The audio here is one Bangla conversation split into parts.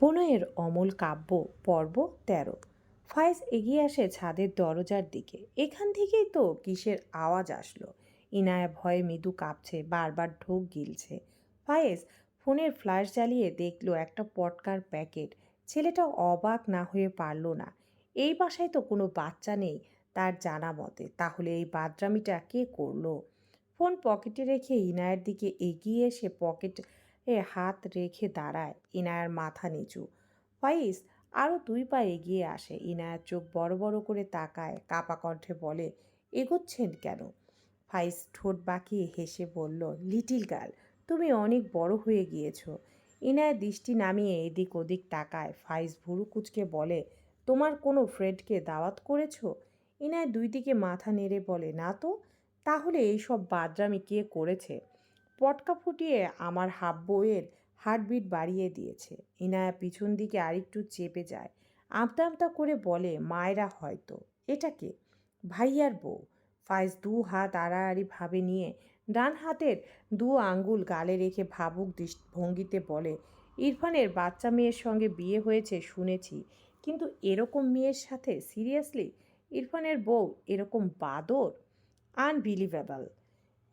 প্রণয়ের অমল কাব্য, পর্ব তেরো। ফায়েজ এগিয়ে আসে ছাদের দরজার দিকে। এখান থেকেই তো কিসের আওয়াজ আসলো? ইনায়া ভয়ে মৃদু কাঁপছে, বারবার ঢোক গিলছে। ফায়েজ ফোনের ফ্ল্যাশ জ্বালিয়ে দেখল একটা পটকার প্যাকেট। ছেলেটা অবাক না হয়ে পারল না। এই বাসায় তো কোনো বাচ্চা নেই তার জানা মতে। তাহলে এই বাদরামিটা কে করল? ফোন পকেটে রেখে ইনায়ের দিকে এগিয়ে এসে পকেট এ হাত রেখে দাঁড়ায় ইনায়ার মাথা নিচু। ফাইজ আরও দুই পা এগিয়ে আসে। ইনায়ার চোখ বড় বড় করে তাকায়, কাপা কণ্ঠে বলে, এগোচ্ছেন কেন? ফাইজ ঠোঁট বাঁকিয়ে হেসে বলল, লিটিল গার্ল, তুমি অনেক বড় হয়ে গিয়েছো। ইনায়া দৃষ্টি নামিয়ে এদিক ওদিক তাকায়। ফাইজ ভুরু কুচকে বলে, তোমার কোনো ফ্রেন্ডকে দাওয়াত করেছ? ইনায় দুই দিকে মাথা নেড়ে বলে, না তো, তাহলে এইসব বাদরামি কে করেছে? পটকা ফুটিয়ে আমার হাফ বইয়ের হার্টবিট বাড়িয়ে দিয়েছে। ইনায়া পিছন দিকে আরেকটু চেপে যায়। আমতা আমতা করে বলে, মায়েরা হয়তো। এটাকে ভাইয়ার বউ। ফাইজ দু হাত আড়াআড়ি ভাবে নিয়ে ডান হাতের দু আঙ্গুল গালে রেখে ভাবুক ভঙ্গিতে বলে, ইরফানের বাচ্চা মেয়ের সঙ্গে বিয়ে হয়েছে শুনেছি, কিন্তু এরকম মেয়ের সাথে সিরিয়াসলি? ইরফানের বউ এরকম বাদর? আনবিলিভেবল।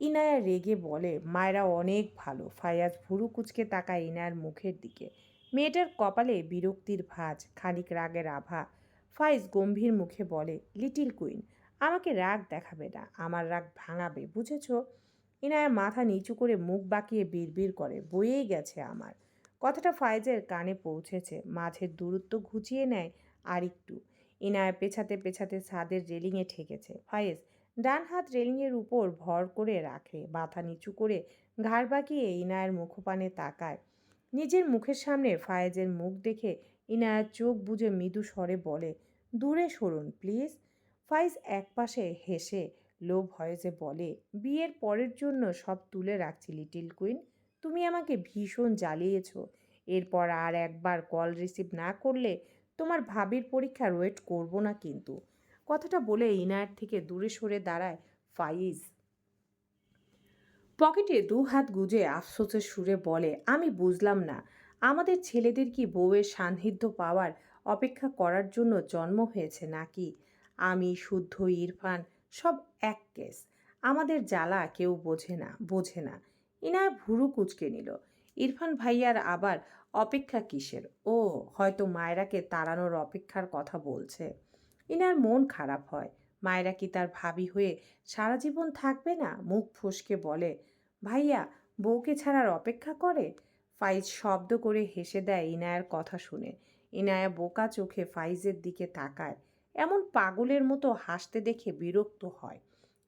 ইনায়া রেগে বলে, মায়েরা অনেক ভালো। ফায়াজ ভুরু কুচকে তাকায় ইনায়ার মুখের দিকে। মেয়েটার কপালে বিরক্তির ভাঁজ, খানিক রাগের আভা। ফাইজ গম্ভীর মুখে বলে, লিটিল কুইন, আমাকে রাগ দেখাবে না। আমার রাগ ভাঙাবে, বুঝেছ? ইনায়া মাথা নিচু করে মুখ বাঁকিয়ে বিড়বিড় করে বয়েই গেছে আমার। কথাটা ফাইজের কানে পৌঁছেছে, মাঝের দূরত্ব ঘুচিয়ে নেয় আর একটু ইনায়া পেছাতে পেছাতে ছাদের রেলিংয়ে ঠেকেছে। ফায়েজ ডান হাত রেলিংয়ের উপর ভর করে রাখে, মাথা নিচু করে ঘাড় বাঁকিয়ে ইনায়ের মুখপানে তাকায়। নিজের মুখের সামনে ফায়েজের মুখ দেখে ইনায়ার চোখ বুজে মৃদু স্বরে বলে, দূরে সরুন, প্লিজ। ফাইজ একপাশে হেসে লো ভয়েসে বলে, বিয়ের পরের জন্য সব তুলে রাখছি, লিটিল কুইন। তুমি আমাকে ভীষণ জ্বালিয়েছ। এরপর আর একবার কল রিসিভ না করলে তোমার ভাবির পরীক্ষার ওয়েট করব না কিন্তু। কথাটা বলে ইনায়ের থেকে দূরে সরে দাঁড়ায় ফাইজ। পকেটে দু হাত গুজে আফসোসের সুরে বলে, আমি বুঝলাম না, আমাদের ছেলেদের কি বউয়ের সান্নিধ্য পাওয়ার অপেক্ষা করার জন্য জন্ম হয়েছে নাকি? আমি শুদ্ধ ইরফান, সব এক কেস, আমাদের জ্বালা কেউ বোঝে না বোঝে না। ইনায় ভুরু কুচকে নিল। ইরফান ভাইয়ার আবার অপেক্ষা কিসের? ও, হয়তো মায়েরাকে তাড়ানোর অপেক্ষার কথা বলছে। ইনার মন খারাপ হয়। মায়েরা কি তার ভাবি হয়ে সারা জীবন থাকবে না? মুখ ফসকে বলে, ভাইয়া, বউকে ছাড়ার অপেক্ষা করে? ফাইজ শব্দ করে হেসে দেয় ইনায়ার কথা শুনে। ইনায়া বোকা চোখে ফাইজের দিকে তাকায়। এমন পাগলের মতো হাসতে দেখে বিরক্ত হয়।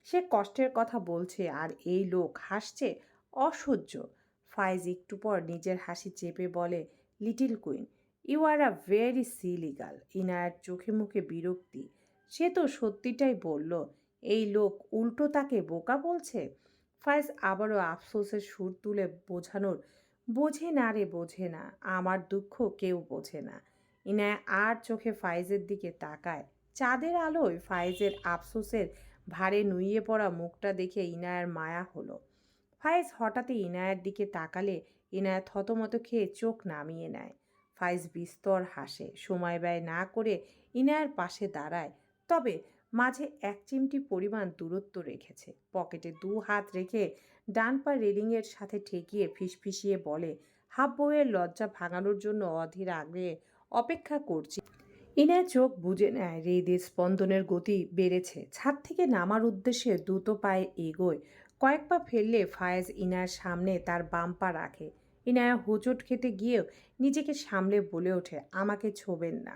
সে কষ্টের কথা বলছে আর এই লোক হাসছে অসহ্য। ফাইজ একটু পর নিজের হাসি চেপে বলে, little queen you are a very silly girl ইনায়ার চোখে মুখে বিরক্তি। সে তো সত্যিটাই বলল, এই লোক উল্টো তাকে বোকা বলছে? ফায়েজ আবারও আফসোসের সুর তুলে বোঝানোর, বোঝে না রে, বোঝে না, আমার দুঃখ কেউ বোঝে না। ইনায়া আর চোখে ফায়েজের দিকে তাকায়। চাঁদের আলোয় ফায়েজের আফসোসের ভারে নুইয়ে পড়া মুখটা দেখে ইনায়ার মায়া হলো। ফায়েজ হঠাৎই ইনায়ার দিকে তাকালে ইনায়া থতমত খেয়ে চোখ নামিয়ে নেয়। ফাইজ বিস্তর হাসে। সময় ব্যয় না করে ইনায়ার পাশে দাঁড়ায়, তবে মাঝে এক চিমটি পরিমাণ দূরত্ব রেখেছে। পকেটে দু হাত রেখে ডান পা রেলিংয়ের সাথে ঠেকিয়ে ফিসফিসিয়ে বলে, হাফ বউয়ের লজ্জা ভাঙানোর জন্য অধীর আগ্রহে অপেক্ষা করছি। ইনায় চোখ বুঝে নেয় হৃদের স্পন্দনের গতি বেড়েছে। ছাদ থেকে নামার উদ্দেশ্যে দ্রুত পায়ে এগোয়। কয়েক পা ফেললে ফায়েজ ইনার সামনে তার বাম পা রাখে। ইনায়া হোঁচট খেতে গিয়েও নিজেকে সামলে বলে ওঠে, আমাকে ছোবেন না।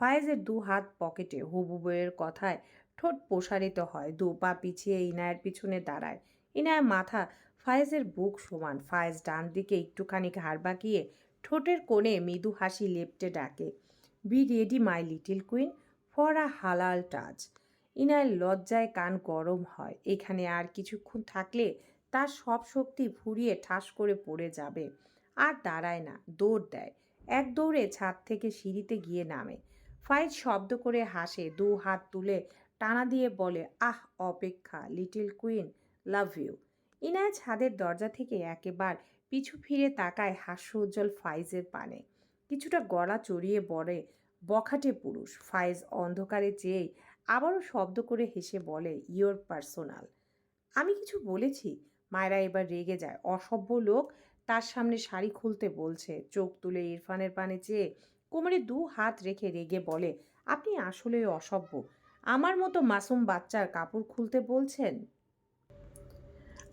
ফায়েজের দু হাত পকেটে হবু বইয়ের কথায় ঠোঁট প্রসারিত হয়, দু পা পিছিয়ে ইনায়ের পিছনে দাঁড়ায়। ইনায়ের মাথা ফায়েজের বুক সমান, ফায়েজ ডান দিকে একটুখানি ঘাড় বাঁকিয়ে ঠোঁটের কোণে মৃদু হাসি লেপটে ডাকে, be ready my little queen for a halal touch. ইনায়ের লজ্জায় কান গরম হয়, এখানে আর কিছুক্ষণ থাকলে তার সব শক্তি ফুরিয়ে ঠাস করে পড়ে যাবে। আর দাঁড়ায় না, দৌড় দেয়। এক দৌড়ে ছাদ থেকে সিঁড়িতে গিয়ে নামে। ফাইজ শব্দ করে হাসে, দু হাত তুলে টানা দিয়ে বলে, আহ, অপেক্ষা, লিটিল কুইন, লাভ ইউ। ইনায় ছাদের দরজা থেকে একেবার পিছু ফিরে তাকায় হাস্য উজ্জ্বল ফাইজের পানে। কিছুটা গলা চড়িয়ে বলে, বখাটে পুরুষ। ফাইজ অন্ধকারে চেয়ে আবারও শব্দ করে হেসে বলে, ইয়োর পার্সোনাল। আমি কিছু বলেছি? মায়েরা এবার রেগে যায়। অসভ্য লোক তার সামনে শাড়ি খুলতে বলছে। চোখ তুলে ইরফানের পানে চেয়ে কোমরে দু হাত রেখে রেগে বলে, আপনি আসলেই অসভ্য। আমার মতো মাসুম বাচ্চার কাপড় খুলতে বলছেন?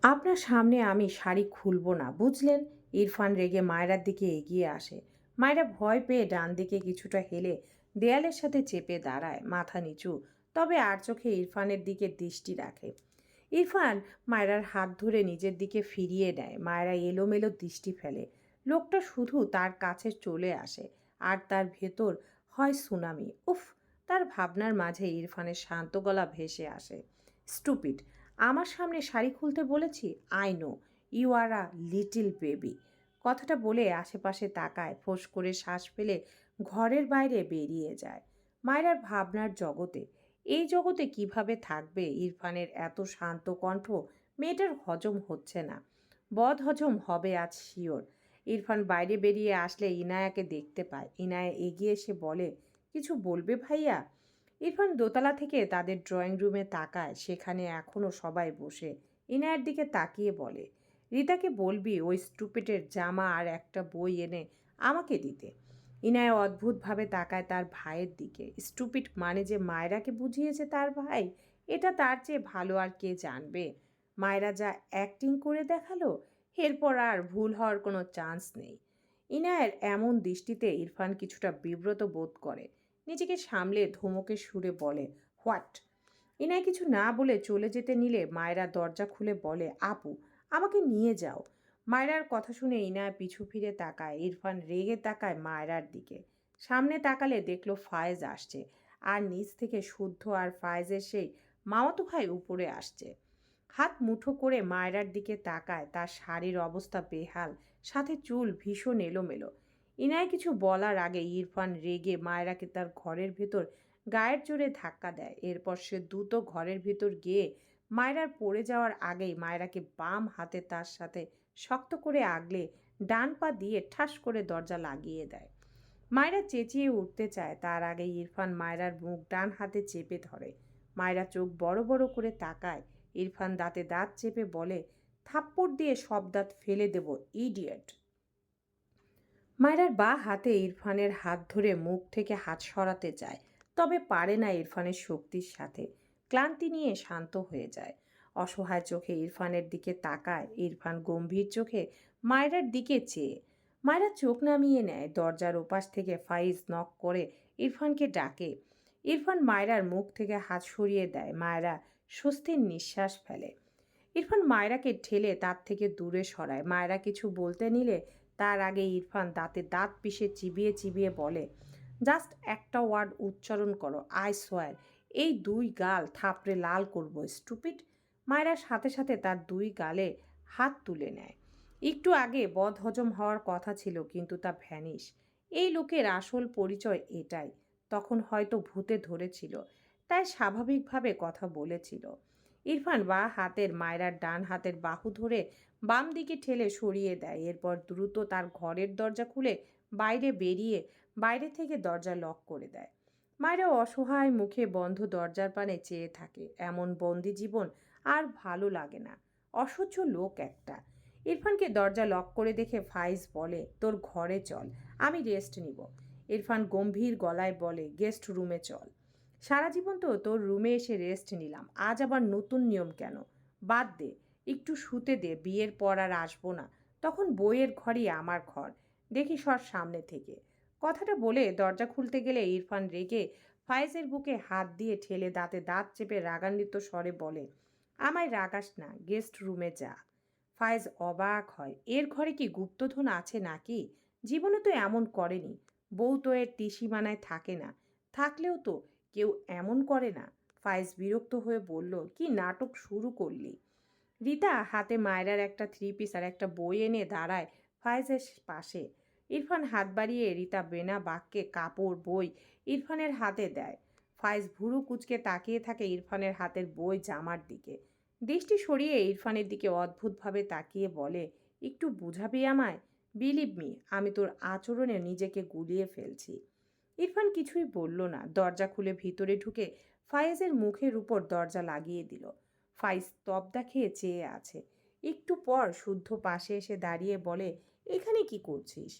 আপনার সামনে আমি শাড়ি খুলব না, বুঝলেন? ইরফান রেগে মায়েরার দিকে এগিয়ে আসে। মায়েরা ভয় পেয়ে ডান দিকে কিছুটা হেলে দেয়ালের সাথে চেপে দাঁড়ায়, মাথা নিচু। তবে আর চোখে ইরফানের দিকে দৃষ্টি রাখে। ইরফান মায়েরার হাত ধরে নিজের দিকে ফিরিয়ে নেয়। মায়েরা এলোমেলো দৃষ্টি ফেলে। লোকটা শুধু তার কাছে চলে আসে আর তার ভেতর হয় সুনামি। উফ, তার ভাবনার মাঝে ইরফানের শান্ত গলা ভেসে আসে। স্টুপিড, আমার সামনে শাড়ি খুলতে বলেছি? I know, you are a little baby. কথাটা বলে আশেপাশে তাকায়, ফোঁস করে শ্বাস ফেলে ঘরের বাইরে বেরিয়ে যায়। মায়েরার ভাবনার জগতে এই জগতে কীভাবে থাকবে? ইরফানের এত শান্ত কণ্ঠ মেয়েটার হজম হচ্ছে না। বদ হজম হবে আজ শিওর। ইরফান বাইরে বেরিয়ে আসলে ইনায়াকে দেখতে পায়। ইনায়া এগিয়ে এসে বলে, কিছু বলবে ভাইয়া? ইরফান দোতলা থেকে তাদের ড্রয়িং রুমে তাকায়। সেখানে এখনও সবাই বসে। ইনায়ার দিকে তাকিয়ে বলে, রিতাকে বলবি ওই স্টুপিটের জামা আর একটা বই এনে আমাকে দিতে। ইনায় অদ্ভুতভাবে তাকায় তার ভাইয়ের দিকে। স্টুপিট মানে যে মায়রাকে বুঝিয়েছে তার ভাই, এটা তার চেয়ে ভালো আর কে জানবে? মায়রা যা অ্যাক্টিং করে দেখাল, এরপর আর ভুল হওয়ার কোনো চান্স নেই। ইনায়ের এমন দৃষ্টিতে ইরফান কিছুটা বিব্রত বোধ করে। নিজেকে সামলে ধমকে সুরে বলে, হোয়াট? ইনায় কিছু না বলে চলে যেতে নিলে মায়েরা দরজা খুলে বলে, আপু, আমাকে নিয়ে যাও। মায়রার কথা শুনে ইনায় পিছু ফিরে তাকায়। ইরফান রেগে তাকায় মায়রার দিকে। সামনে তাকালে দেখল ফায়েজ আসছে। আর নিচ থেকে শুদ্ধ আর ফায়েজের সেই মামাতো ভাই উপরে আসছে। হাত মুঠো করে মায়রার দিকে তাকায়। তার শাড়ির অবস্থা বেহাল। সাথে চুল ভীষণ এলোমেলো। ইনায় কিছু বলার আগে ইরফান রেগে মায়রাকে তার ঘরের ভেতর গায়ের জোরে ধাক্কা দেয়। এরপর সে দ্রুত ঘরের ভেতর গিয়ে মায়রার পড়ে যাওয়ার আগেই মায়রাকে বাম হাতে তার সাথে শক্ত করে আগলে ডান পা দিয়ে ঠাস করে দরজা লাগিয়ে দেয়। মায়রা চেঁচিয়ে উঠতে চায়, তার আগে ইরফান মায়রার মুখ ডান হাতে চেপে ধরে। মায়রা চোখ বড় বড় করে তাকায়। ইরফান দাঁতে দাঁত চেপে বলে, থাপ্পড় দিয়ে সব দাঁত ফেলে দেব, ইডিয়েট। মায়রার বা হাতে ইরফানের হাত ধরে মুখ থেকে হাত সরাতে চায়, তবে পারে না ইরফানের শক্তির সাথে। ক্লান্তি নিয়ে শান্ত হয়ে যায়। অসহায় চোখে ইরফানের দিকে তাকায়। ইরফান গম্ভীর চোখে মায়রার দিকে চেয়ে। মায়রা চোখ নামিয়ে নেয়। দরজার ওপাশ থেকে ফাইজ নক করে ইরফানকে ডাকে। ইরফান মায়রার মুখ থেকে হাত সরিয়ে দেয়। মায়রা স্বস্তির নিঃশ্বাস ফেলে। ইরফান মায়রাকে ঠেলে তার থেকে দূরে সরায়। মায়রা কিছু বলতে নিলে তার আগে ইরফান দাঁতে দাঁত পিষে চিবিয়ে চিবিয়ে বলে, জাস্ট একটা ওয়ার্ড উচ্চারণ করো, আই সোয়ার। এই দুই গাল থাপড়ে লাল করব, স্টুপিড মায়েরার সাথে সাথে তার দুই গালে হাত তুলে নেয়। একটু আগে বদহজম হওয়ার কথা ছিল, কিন্তু তা ভ্যানিশ। এই লোকের আসল পরিচয় এটাই। তখন হয়তো ভূতে ধরেছিল, তাই স্বাভাবিকভাবে কথা বলেছিল। ইরফান বা হাতের মায়রার ডান হাতের বাহু ধরে বাম দিকে ঠেলে সরিয়ে দেয়। এরপর দ্রুত তার ঘরের দরজা খুলে বাইরে বেরিয়ে বাইরে থেকে দরজা লক করে দেয়। মায়েরা অসহায় মুখে বন্ধ দরজার পানে চেয়ে থাকে। এমন বন্দি জীবন আর ভালো লাগে না। অসহ্য লোক একটা। ইরফানকে দরজা লক করে দেখে ফাইজ বলে, তোর ঘরে চল, আমি রেস্ট নিব। ইরফান গম্ভীর গলায় বলে গেস্ট রুমে চল। সারা জীবন তো তোর রুমে এসে রেস্ট নিলাম, আজ আবার নতুন নিয়ম কেন? বাদ দে, একটু শুতে দে, বিয়ের পর আর আসব না। তখন বইয়ের ঘরই আমার ঘর, দেখি সর সামনে থেকে। কথাটা বলে দরজা খুলতে গেলে ইরফান রেগে ফায়েজের বুকে হাত দিয়ে ঠেলে দাঁতে দাঁত চেপে রাগান্বিত স্বরে বলে আমায় রাগাস না গেস্ট রুমে যা। ফায়েজ অবাক হয়, এর ঘরে কি গুপ্তধন আছে নাকি? জীবনে তো এমন করেনি, বউ তো এর টিসিমানায় থাকে না, থাকলেও তো কেউ এমন করে না। ফায়েজ বিরক্ত হয়ে বলল, কি নাটক শুরু করলি? রিতা হাতে মায়রার একটা থ্রি পিস আর একটা বই এনে দাঁড়ায় ফায়েজের পাশে। ইরফান হাত বাড়িয়ে রিতা বেনা বাক্যে কাপড়, বই ইরফানের হাতে দেয়। ফায়েজ ভুরু কুচকে তাকিয়ে থাকে ইরফানের হাতের বই জামার দিকে। দৃষ্টি সরিয়ে ইরফানের দিকে অদ্ভুতভাবে তাকিয়ে বলে, একটু বুঝাবি আমায়? বিলিভ মি, আমি তোর আচরণে নিজেকে গুলিয়ে ফেলছি। ইরফান কিছুই বলল না। দরজা খুলে ভিতরে ঢুকে ফায়েজের মুখের উপর দরজা লাগিয়ে দিল। ফাইজ তবদা খেয়ে চেয়ে আছে। একটু পর শুদ্ধ পাশে এসে দাঁড়িয়ে বলে, এখানে কি করছিস?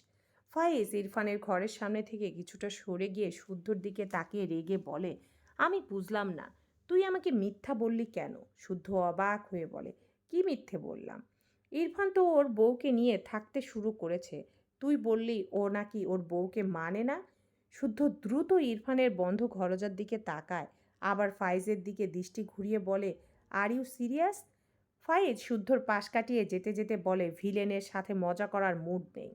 ফায়েজ ইরফানের ঘরের সামনে থেকে কিছুটা সরে গিয়ে শুদ্ধর দিকে তাকিয়ে রেগে বলে, আমি বুঝলাম না, তুই আমাকে মিথ্যা বললি কেন? শুদ্ধ অবাক হয়ে বলে, কি মিথ্যে বললাম? ইরফান তো ওর বউকে নিয়ে থাকতে শুরু করেছে, তুই বললি ও নাকি ওর বউকে মানে না? শুদ্ধ দ্রুত ইরফানের বন্ধ ঘরজার দিকে তাকায়, আবার ফায়েজের দিকে দৃষ্টি ঘুরিয়ে বলে আর ইউ সিরিয়াস ফায়েজ শুদ্ধর পাশ কাটিয়ে যেতে যেতে বলে, ভিলেনের সাথে মজা করার মুড নেই।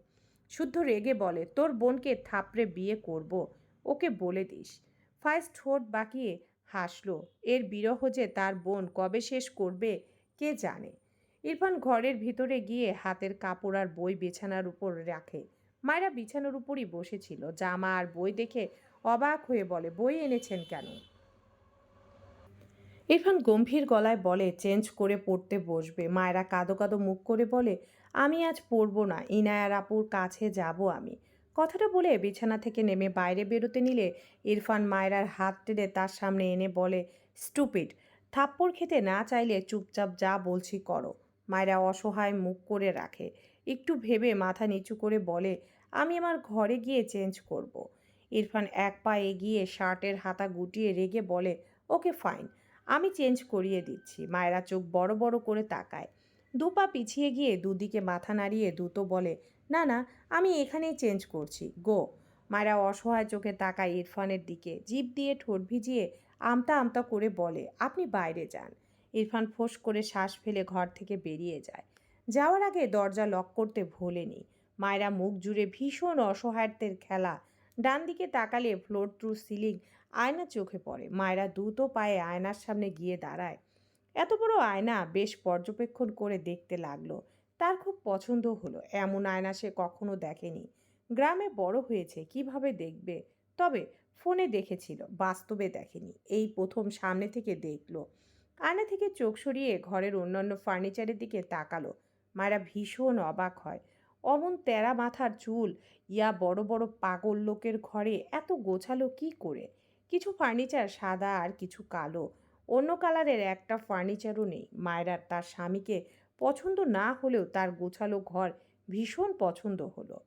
শুদ্ধ রেগে বলে, তোর বোনকে থাপড়ে বিয়ে করব, ওকে বলে দিস। ফাইজ ঠোঁট বাঁকিয়ে হাসলো, এর বিরহ যে তার বোন কবে শেষ করবে, কে জানে? ইরফান ঘরের ভিতরে গিয়ে হাতের কাপড় আর বই বিছানার উপর রাখে। মায়েরা বিছানার উপরই বসেছিল, জামা আর বই দেখে অবাক হয়ে বলে, বই এনেছেন কেন? ইরফান গম্ভীর গলায় বলে, চেঞ্জ করে পড়তে বসবে। মায়েরা কাদো কাদো মুখ করে বলে আমি আজ পড়ব না, ইনায়ার আপুর কাছে যাব আমি। কথাটা বলে বিছানা থেকে নেমে বাইরে বেরোতে নিলে ইরফান মায়রার হাত টেনে তার সামনে এনে বলে, স্টুপিড, থাপ্পড় খেতে না চাইলে চুপচাপ যা বলছি করো। মায়েরা অসহায় মুখ করে রাখে। একটু ভেবে মাথা নিচু করে বলে, আমি আমার ঘরে গিয়ে চেঞ্জ করব। ইরফান এক পা এগিয়ে শার্টের হাতা গুটিয়ে রেগে বলে, ওকে ফাইন, আমি চেঞ্জ করিয়ে দিচ্ছি। মায়েরা চোখ বড় বড় করে তাকায়। দু পা পিছিয়ে গিয়ে দুদিকে মাথা নাড়িয়ে দুটো বলে, না না, আমি এখানেই চেঞ্জ করছি, গো। মায়েরা অসহায় চোখে তাকায় ইরফানের দিকে, জিভ দিয়ে ঠোঁট ভিজিয়ে আমতা আমতা করে বলে, আপনি বাইরে যান। ইরফান ফোঁস করে শ্বাস ফেলে ঘর থেকে বেরিয়ে যায়। যাওয়ার আগে দরজা লক করতে ভোলেনি। মায়েরা মুখ জুড়ে ভীষণ অসহায়ত্বের খেলা। ডান দিকে তাকালে ফ্লোর থ্রু সিলিং আয়না চোখে পড়ে। মায়েরা দ্রুত পায়ে আয়নার সামনে গিয়ে দাঁড়ায়। এত বড় আয়না বেশ পর্যবেক্ষণ করে দেখতে লাগল। তার খুব পছন্দ হলো। এমন আয়না সে কখনো দেখেনি। গ্রামে বড় হয়েছে, কীভাবে দেখবে? তবে ফোনে দেখেছিল, বাস্তবে দেখেনি। এই প্রথম সামনে থেকে দেখল। আয়না থেকে চোখ সরিয়ে ঘরের অন্যান্য ফার্নিচারের দিকে তাকালো। মায়েরা ভীষণ অবাক হয়। অমন তেরা মাথার চুল, ইয়া বড় বড় পাগল লোকের ঘরে এত গোছালো কি করে? কিছু ফার্নিচার সাদা আর কিছু কালো। অন্য কালারের একটা ফার্নিচারও নেই। মায়েরার তার স্বামীকে পছন্দ না হলেও তার গোছালো ঘর ভীষণ পছন্দ হলো।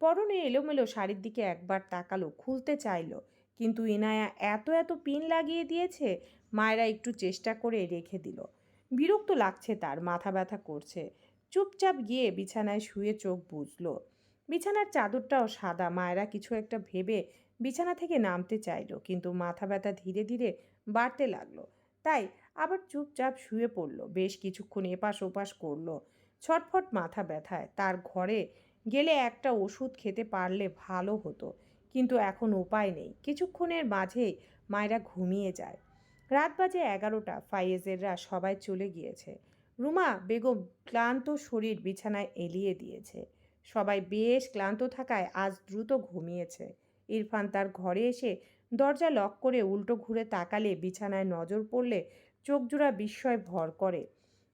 পরনে এলোমেলো শাড়ির দিকে একবার তাকালো, খুলতে চাইলো। কিন্তু ইনায়া এত এত পিন লাগিয়ে দিয়েছে, মায়েরা একটু চেষ্টা করে রেখে দিল। বিরক্ত লাগছে তার, মাথা ব্যথা করছে। চুপচাপ গিয়ে বিছানায় শুয়ে চোখ বুঝলো বিছানার চাদরটাও সাদা, মায়েরা কিছু একটা ভেবে বিছানা থেকে নামতে চাইলো। কিন্তু মাথা ব্যথা ধীরে ধীরে বাড়তে লাগল। তাই আবার চুপচাপ শুয়ে পড়ল। বেশ কিছুক্ষণ এপাশ ওপাশ করল। ছটফট মাথা ব্যথায়। তার ঘরে গেলে একটা ওষুধ খেতে পারলে ভালো হতো। কিন্তু এখন উপায় নেই। কিছুক্ষণের মাঝেই মায়েরা ঘুমিয়ে যায়। রাত বাজে এগারোটা। ফাইয়েজেররা সবাই চলে গিয়েছে। রুমা বেগম ক্লান্ত শরীর বিছানায় এলিয়ে দিয়েছে। সবাই বেশ ক্লান্ত থাকায় আজ দ্রুত ঘুমিয়েছে। ইরফান তার ঘরে এসে দরজা লক করে উল্টো ঘুরে তাকালে বিছানায় নজর পড়লে চোখজোড়া বিস্ময় ভর করে।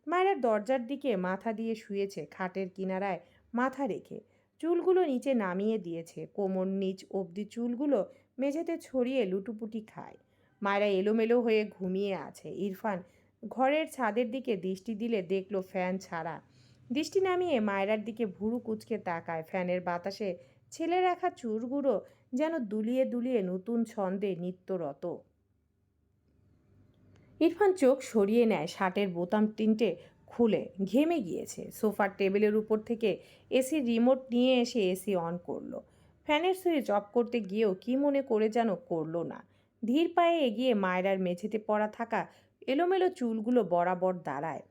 মায়েরা দরজার দিকে মাথা দিয়ে শুয়েছে খাটের কিনারায় মাথা রেখে। চুলগুলো নিচে নামিয়ে দিয়েছে। কোমর নিচ অবধি চুলগুলো মেঝেতে ছড়িয়ে লুটুপুটি খায়। মায়েরা এলোমেলো হয়ে ঘুমিয়ে আছে। ইরফান ঘরের ছাদের দিকে দৃষ্টি দিলে দেখল ফ্যান ছাড়া। দৃষ্টি নামিয়ে মায়েরার দিকে ভুরু কুচকে তাকায়। ফ্যানের বাতাসে ছেলে রাখা চুরগুলো যেন দুলিয়ে দুলিয়ে নতুন ছন্দে নিত্যরত। ইরফান চোখ সরিয়ে নেয়, শার্টের বোতাম তিনটে খুলে ঘেমে গিয়েছে। সোফার টেবিলের উপর থেকে এসির রিমোট নিয়ে এসে এসি অন করল। ফ্যানের সুইচ অফ করতে গিয়েও কি মনে করে যেন করল না। ধীর পায়ে এগিয়ে মায়রার মেঝেতে পড়া থাকা এলোমেলো চুলগুলো বরাবর দাঁড়ায়।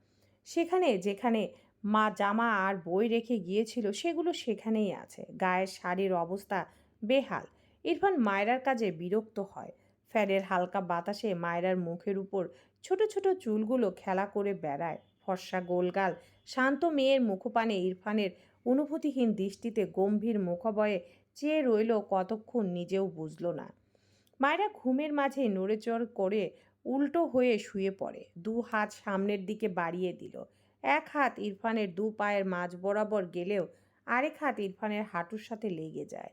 সেখানে যেখানে মা জামা আর বই রেখে গিয়েছিল, সেগুলো সেখানেই আছে। গায়ের শাড়ির অবস্থা বেহাল। ইরফান মায়রার কাজে বিরক্ত হয়। ফ্যানের হালকা বাতাসে মায়রার মুখের উপর ছোট ছোট চুলগুলো খেলা করে বেড়ায়। ফর্সা গোলগাল, শান্ত মেয়ের মুখপানে ইরফানের অনুভূতিহীন দৃষ্টিতে গম্ভীর মুখবয়ে চেয়ে রইল কতক্ষণ নিজেও বুঝল না। মায়েরা ঘুমের মাঝে নড়েচড় করে উল্টো হয়ে শুয়ে পড়ে। দু হাত সামনের দিকে বাড়িয়ে দিল। এক হাত ইরফানের দু পায়ের মাঝ বরাবর গেলেও আরেক হাত ইরফানের হাঁটুর সাথে লেগে যায়।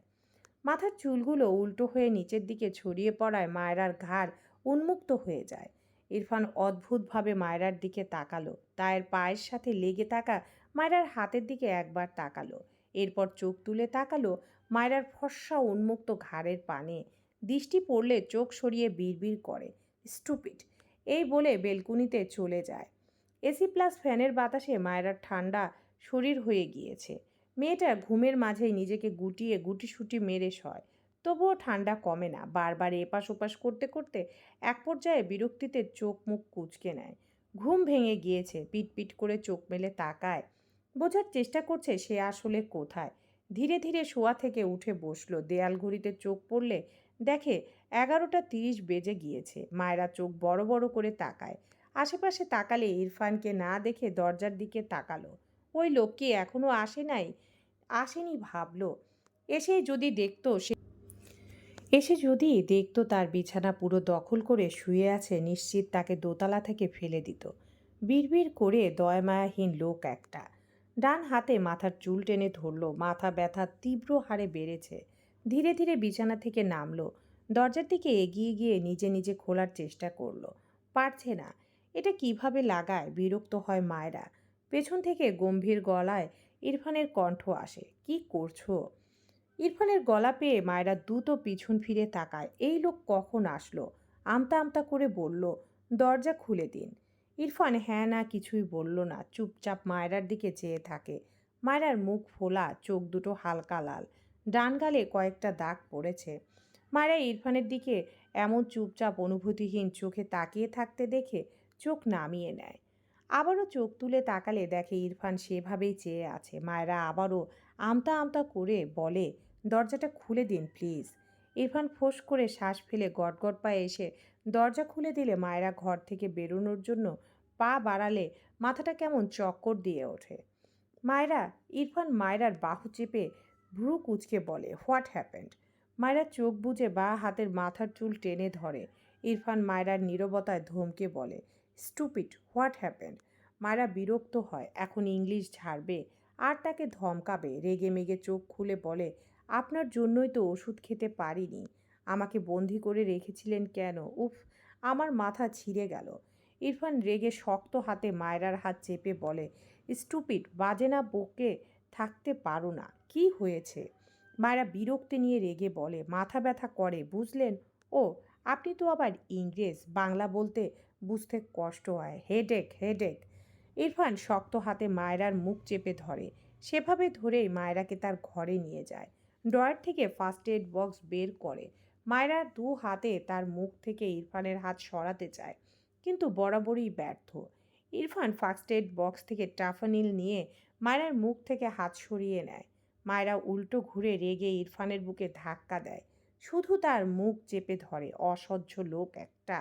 মাথার চুলগুলো উল্টো হয়ে নিচের দিকে ছড়িয়ে পড়ায় মায়রার ঘাড় উন্মুক্ত হয়ে যায়। ইরফান অদ্ভুতভাবে মায়রার দিকে তাকালো। তায়ের পায়ের সাথে লেগে থাকা মায়রার হাতের দিকে একবার তাকালো। এরপর চোখ তুলে তাকালো মায়রার ফর্সা উন্মুক্ত ঘাড়ের পানে। দৃষ্টি পড়লে চোখ সরিয়ে বিড়বিড় করে, স্টুপিড! এই বলে বেলকুনিতে চলে যায়। এসি প্লাস ফ্যানের বাতাসে মায়েরার ঠান্ডা শরীর হয়ে গিয়েছে। মেয়েটা ঘুমের মাঝেই নিজেকে গুটিয়ে গুটিসুটি মেরে শয়। তবুও ঠান্ডা কমে না। বারবার এপাশ ওপাশ করতে করতে এক পর্যায়ে বিরক্তিতে চোখ মুখ কুচকে নেয়। ঘুম ভেঙে গিয়েছে। পিটপিট করে চোখ মেলে তাকায়। বোঝার চেষ্টা করছে সে আসলে কোথায়। ধীরে ধীরে শোয়া থেকে উঠে বসল। দেয়াল ঘড়িতে চোখ পড়লে দেখে এগারোটা তিরিশ বেজে গিয়েছে। মায়েরা চোখ বড় বড় করে তাকায়। আশেপাশে তাকালে ইরফানকে না দেখে দরজার দিকে তাকালো। ওই লোককে এখনও আসে নাই? আসেনি ভাবলো। এসে যদি দেখতো সে এসে যদি দেখতো তার বিছানা পুরো দখল করে শুয়ে আছে, নিশ্চিত তাকে দোতলা থেকে ফেলে দিত। বিড়বিড় করে দয়মায়াহীন লোক একটা। ডান হাতে মাথার চুল টেনে ধরলো। মাথা ব্যথা তীব্র হারে বেড়েছে। ধীরে ধীরে বিছানা থেকে নামলো। দরজার দিকে এগিয়ে গিয়ে নিজে নিজে খোলার চেষ্টা করল। পারছে না। এটা কীভাবে লাগায় বিরক্ত হয় মায়েরা? পেছন থেকে গম্ভীর গলায় ইরফানের কণ্ঠ আসে, কি করছ? ইরফানের গলা পেয়ে মায়েরা দ্রুত পিছন ফিরে তাকায়। এই লোক কখন আসলো? আমতা আমতা করে বলল, দরজা খুলে দিন। ইরফান হ্যাঁ না, কিছুই বলল না। চুপচাপ মায়রার দিকে চেয়ে থাকে। মায়রার মুখ ফোলা, চোখ দুটো হালকা লাল। ডান গালে কয়েকটা দাগ পড়েছে। মায়েরা ইরফানের দিকে এমন চুপচাপ, অনুভূতিহীন চোখে তাকিয়ে থাকতে দেখে চোখ নামিয়ে নেয়। আবারও চোখ তুলে তাকালে দেখে ইরফান সেভাবেই চেয়ে আছে। মায়েরা আবারও আমতা আমতা করে বলে, দরজাটা খুলে দিন, প্লিজ। ইরফান ফোঁস করে শ্বাস ফেলে গটগট পায়ে এসে দরজা খুলে দিলে মায়েরা ঘর থেকে বেরোনোর জন্য পা বাড়ালে মাথাটা কেমন চক্কর দিয়ে ওঠে। মায়েরা, ইরফান মায়রার বাহু চেপে ভ্রু কুচকে বলে, হোয়াট হ্যাপেন্ড? মায়েরা চোখ বুজে বা হাতের মাথার চুল টেনে ধরে। ইরফান মায়রার নীরবতায় ধমকে বলে স্টুপিড, হোয়াট হ্যাপেন্ড? মায়েরা বিরক্ত হয়, এখন ইংলিশ ঝাড়বে আর তাকে ধমকাবে, রেগে মেগে চোখ খুলে বলে, আপনার জন্যই তো ওষুধ খেতে পারিনি, আমাকে বন্দি করে রেখেছিলেন কেন? উফ, আমার মাথা ছিঁড়ে গেল। ইরফান রেগে শক্ত হাতে মায়রার হাত চেপে বলে, স্টুপিড, বাজে না বকে থাকতে পারো না, কি হয়েছে? মায়েরা বিরক্তি নিয়ে রেগে বলে, মাথা ব্যথা করে, বুঝলেন? ও, আপনি তো আবার ইংরেজ, বাংলা বলতে বুঝতে কষ্ট হয়। হেডেক হেডেক ইরফান শক্ত হাতে মায়রার মুখ চেপে ধরে। সেভাবে ধরেই মায়রাকে তার ঘরে নিয়ে যায়। ড্রয়ার থেকে ফার্স্ট এড বক্স বের করে। মায়রা দু হাতে তার মুখ থেকে ইরফানের হাত সরাতে চায়, কিন্তু বরাবরই ব্যর্থ। ইরফান ফার্স্ট এড বক্স থেকে টাফানিল নিয়ে মায়রার মুখ থেকে হাত সরিয়ে নেয়। মায়রা উল্টো ঘুরে রেগে ইরফানের বুকে ধাক্কা দেয়। শুধু তার মুখ চেপে ধরে, অসহ্য লোক একটা।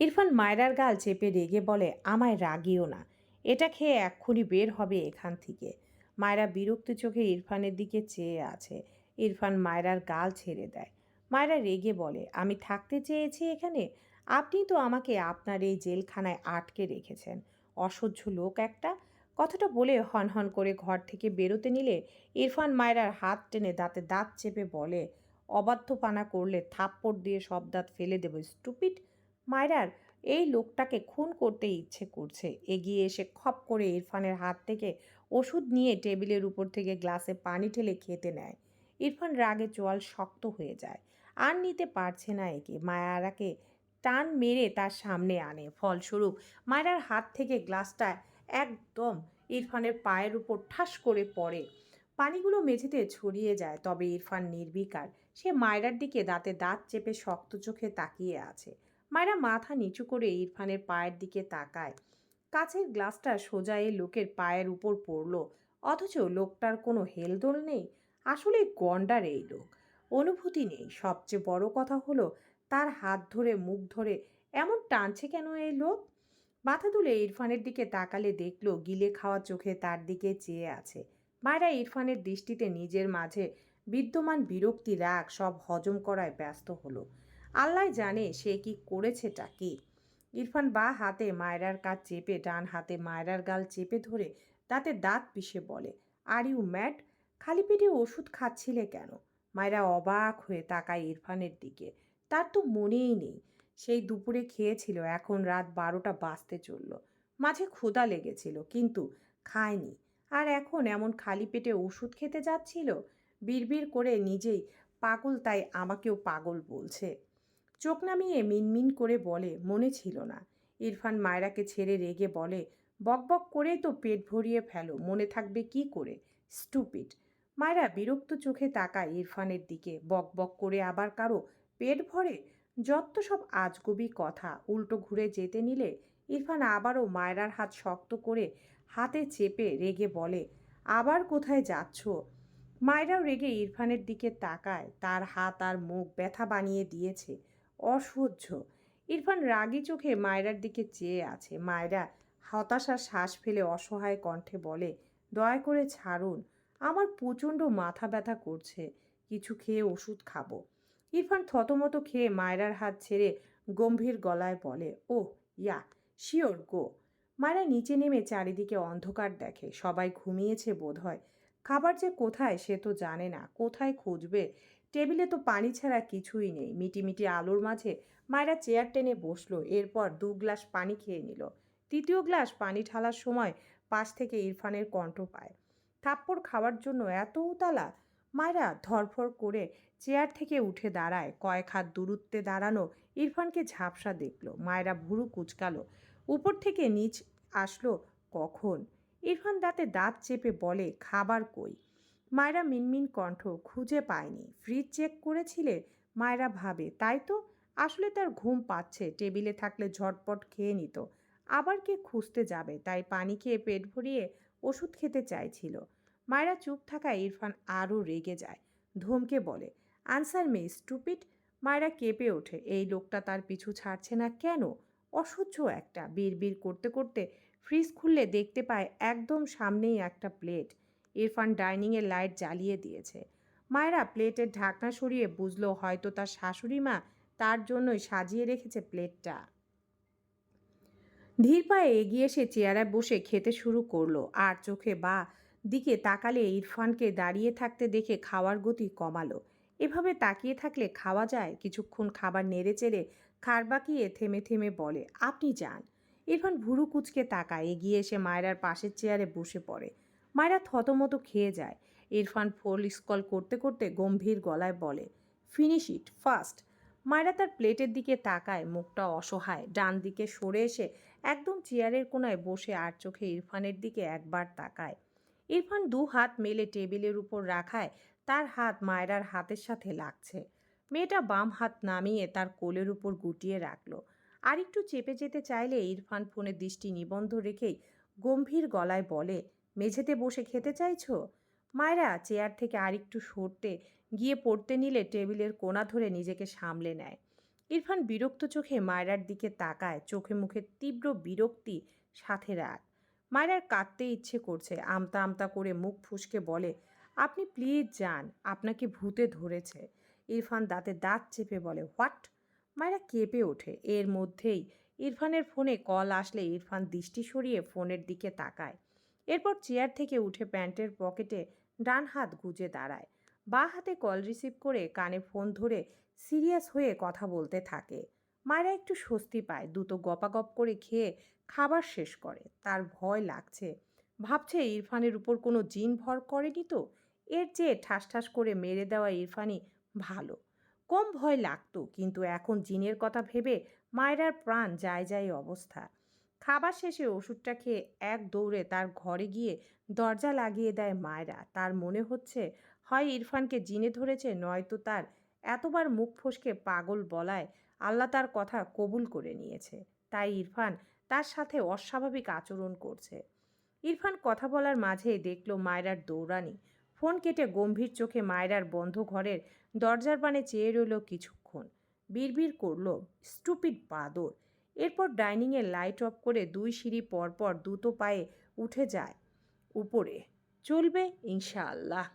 ইরফান মায়রার গাল চেপে রেগে বলে, আমায় রাগিও না। এটা খেয়ে এক্ষুনি বের হবে এখান থেকে। মায়রা বিরক্তি চোখে ইরফানের দিকে চেয়ে আছে। ইরফান মায়রার গাল ছেড়ে দেয়। মায়রা রেগে বলে, আমি থাকতে চেয়েছি এখানে? আপনি তো আমাকে আপনার এই জেলখানায় আটকে রেখেছেন। অসহ্য লোক একটা। কথাটা বলে হন হন করে ঘর থেকে বেরোতে নিলে ইরফান মায়রার হাত টেনে দাঁতে দাঁত চেপে বলে, অবাধ্যপানা করলে থাপ্পড় দিয়ে সব দাঁত ফেলে দেবো, স্টুপিড। মায়রার এই লোকটাকে খুন করতে ইচ্ছে করছে। এগিয়ে এসে খপ করে ইরফানের হাত থেকে ওষুধ নিয়ে টেবিলের উপর থেকে গ্লাসে পানি ঠেলে খেতে নেয়। ইরফান রাগে চোয়াল শক্ত হয়ে যায়। আর নিতে পারছে না একে। মায়ারাকে টান মেরে তার সামনে আনে। ফলস্বরূপ মায়রার হাত থেকে গ্লাসটা একদম ইরফানের পায়ের উপর ঠাস করে পড়ে। পানিগুলো মেঝেতে ছড়িয়ে যায়, তবে ইরফান নির্বিকার। সে মায়রার দিকে দাঁতে দাঁত চেপে শক্ত চোখে তাকিয়ে আছে। মায়েরা মাথা নিচু করে ইরফানের পায়ের দিকে তাকায়। কাছের গ্লাসটা সোজা এই লোকের পায়ের উপর পড়ল। অথচ লোকটার কোনো হেলদোল নেই। আসলে গন্ডার এই লোক। অনুভূতি নেই। সবচেয়ে বড় কথা হলো, তার হাত ধরে মুখ ধরে এমন টানছে কেন এই লোক? মাথা তুলে ইরফানের দিকে তাকালে দেখল, গিলে খাওয়া চোখে তার দিকে চেয়ে আছে। মায়েরা ইরফানের দৃষ্টিতে নিজের মাঝে বিদ্যমান বিরক্তি রাগ সব হজম করায় ব্যস্ত হলো। আল্লাহ জানে সে কি করেছেটা কি। ইরফান বা হাতে মায়রার কাজ চেপে, ডান হাতে মায়রার গাল চেপে ধরে তাতে দাঁত পিষে বলে, আর ইউ ম্যাট? খালি পেটে ওষুধ খাচ্ছিলে কেন? মায়েরা অবাক হয়ে তাকায় ইরফানের দিকে। তার তো মনেই নেই। সেই দুপুরে খেয়েছিল, এখন রাত বারোটা বাজতে চলল। মাঝে ক্ষুধা লেগেছিল, কিন্তু খায়নি। আর এখন এমন খালি পেটে ওষুধ খেতে যাচ্ছিল? বিড়বিড় করে নিজেই পাগল, তাই আমাকেও পাগল বলছে। চোখ নামিয়ে মিনমিন করে বলে, মনে ছিল না। ইরফান মায়রাকে ছেড়ে রেগে বলে বকবক করেই তো পেট ভরিয়ে ফেলো, মনে থাকবে কি করে? স্টুপিড। মায়েরা বিরক্ত চোখে তাকায় ইরফানের দিকে বকবক করে আবার কারও পেট ভরে? যত সব আজগুবি কথা উল্টো ঘুরে যেতে নিলে, ইরফান আবারও মায়রার হাত শক্ত করে হাতে চেপে রেগে বলে, আবার কোথায় যাচ্ছ? মায়েরাও রেগে ইরফানের দিকে তাকায়, তার হাত আর মুখ ব্যথা বানিয়ে দিয়েছে। অসহ্য। ইরফান রাগী চোখে মায়রার দিকে চেয়ে আছে। মায়রা হতাশার শ্বাস ফেলে অসহায় কণ্ঠে বলে, দয়া করে ছাড়ুন, আমার প্রচণ্ড মাথা ব্যথা করছে, কিছু খেয়ে ওষুধ খাব। ইরফান থতমত খেয়ে মায়রার হাত ছেড়ে গম্ভীর গলায় বলে ও ইয়া, শিওর গো। মায়েরা নিচে নেমে চারিদিকে অন্ধকার দেখে, সবাই ঘুমিয়েছে বোধহয়। খাবার যে কোথায় সে তো জানে না, কোথায় খুঁজবে? টেবিলে তো পানি ছাড়া কিছুই নেই। মিটিমিটি আলোর মাঝে মায়েরা চেয়ার টেনে বসল, এরপর দু গ্লাস পানি খেয়ে নিল। তৃতীয় গ্লাস পানি ঢালার সময় পাশ থেকে ইরফানের কণ্ঠ পায়, থাপ্পড় খাওয়ার জন্য এত উতালা? মায়েরা ধরফর করে চেয়ার থেকে উঠে দাঁড়ায়, কয়েক হাত দূরত্বে দাঁড়ানো ইরফানকে ঝাপসা দেখল। মায়েরা ভুরু কুচকালো, উপর থেকে নিচ আসলো কখন? ইরফান দাঁতে দাঁত চেপে বলে, খাবার কই? মায়েরা মিনমিন কণ্ঠ খুঁজে পায়নি। ফ্রিজ চেক করেছিলে? মায়েরা ভাবে, তাই তো? আসলে তার ঘুম পাচ্ছে, টেবিলে থাকলে ঝটপট খেয়ে নিত। আবার কে খুঁজতে যাবে? তাই পানি খেয়ে পেট ভরিয়ে ওষুধ খেতে চাইছিল। মায়েরা চুপ থাকায় ইরফান আরও রেগে যায়। ধমকে বলে, আনসার মে স্টুপিড। মায়েরা কেঁপে ওঠে, এই লোকটা তার পিছু ছাড়ছে না কেন? অসহ্য একটা। বিড়বিড় করতে করতে ফ্রিজ খুললে দেখতে পায়, একদম সামনেই একটা প্লেট। ইরফান ডাইনিংয়ের লাইট জ্বালিয়ে দিয়েছে। মায়েরা প্লেটের ঢাকনা সরিয়ে বুঝলো হয়তো তার শাশুড়ি মা তার জন্যই সাজিয়ে রেখেছে প্লেটটা। ধীর পায়ে এগিয়ে এসে চেয়ারে বসে খেতে শুরু করল আর চোখে বা দিকে তাকালে ইরফানকে দাঁড়িয়ে থাকতে দেখে খাওয়ার গতি কমালো। এভাবে তাকিয়ে থাকলে খাওয়া যায়? কিছুক্ষণ খাবার নেড়ে চেড়ে খার বাকিয়ে থেমে থেমে বলে, আপনি যান। ইরফান ভুরু কুচকে তাকায়। এগিয়ে এসে মায়রার পাশের চেয়ারে বসে পড়ে। মায়েরা থতমতো খেয়ে যায়। ইরফান ফোল স্কল করতে করতে গম্ভীর গলায় বলে, ফিনিশ ইট, ফাস্ট। মায়েরা তার প্লেটের দিকে তাকায়, মুখটা অসহায়। ডান দিকে সরে এসে একদম চেয়ারের কোনায় বসে আর চোখে ইরফানের দিকে একবার তাকায়। ইরফান দু হাত মেলে টেবিলের উপর রাখায়, তার হাত মায়রার হাতের সাথে লাগছে। মেয়েটা বাম হাত নামিয়ে তার কোলের উপর গুটিয়ে রাখল। আর একটু চেপে যেতে চাইলে ইরফান ফোনে দৃষ্টি নিবন্ধ রেখেই গম্ভীর গলায় বলে মেঝেতে বসে খেতে চাইছো? মায়েরা, চেয়ার থেকে আরেকটু সরতে গিয়ে পড়তে নিলে টেবিলের কোণা ধরে নিজেকে সামলে নেয়। ইরফান বিরক্ত চোখে মায়রার দিকে তাকায়, চোখে মুখে তীব্র বিরক্তি, সাথে রাগ। মায়েরার কাঁদতে ইচ্ছে করছে, আমতা আমতা করে মুখ ফুসকে বলে, আপনি প্লিজ যান, আপনাকে ভূতে ধরেছে। ইরফান দাঁতে দাঁত চেপে বলে, হোয়াট? মায়েরা কেঁপে ওঠে। এর মধ্যেই ইরফানের ফোনে কল আসলে ইরফান দৃষ্টি সরিয়ে ফোনের দিকে তাকায়। এরপর চেয়ার থেকে উঠে প্যান্টের পকেটে ডান হাত গুজে দাঁড়ায়। বা হাতে কল রিসিভ করে কানে ফোন ধরে সিরিয়াস হয়ে কথা বলতে থাকে। মায়েরা একটু স্বস্তি পায় দুটো গপাগপ করে খেয়ে খাবার শেষ করে। তার ভয় লাগছে। ভাবছে ইরফানের উপর কোনো জিন ভর করেনি তো? এর চেয়ে ঠাস ঠাস করে মেরে দেওয়া ইরফানই ভালো। কম ভয় লাগতো, কিন্তু এখন জিনের কথা ভেবে মায়েরার প্রাণ যায় যায় অবস্থা। খাবার শেষে ওষুধটা খেয়ে এক দৌড়ে তার ঘরে গিয়ে দরজা লাগিয়ে দেয় মায়েরা। তার মনে হচ্ছে, হয় ইরফানকে জিনে ধরেছে, নয়তো তার এতবার মুখ ফসকে পাগল বলায় আল্লাহ তার কথা কবুল করে নিয়েছে। তাই ইরফান তার সাথে অস্বাভাবিক আচরণ করছে। ইরফান কথা বলার মাঝে দেখল মায়রার দৌড়ানি। ফোন কেটে গম্ভীর চোখে মায়রার বন্ধ ঘরের দরজার পানে চেয়ে রইল কিছুক্ষণ। বিড়বিড় করল, স্টুপিড বাদর! এরপর ডাইনিংয়ে লাইট অফ করে দুই সিঁড়ি পরপর দুটো পায়ে উঠে যায়। উপরে চলবে ইনশাআল্লাহ।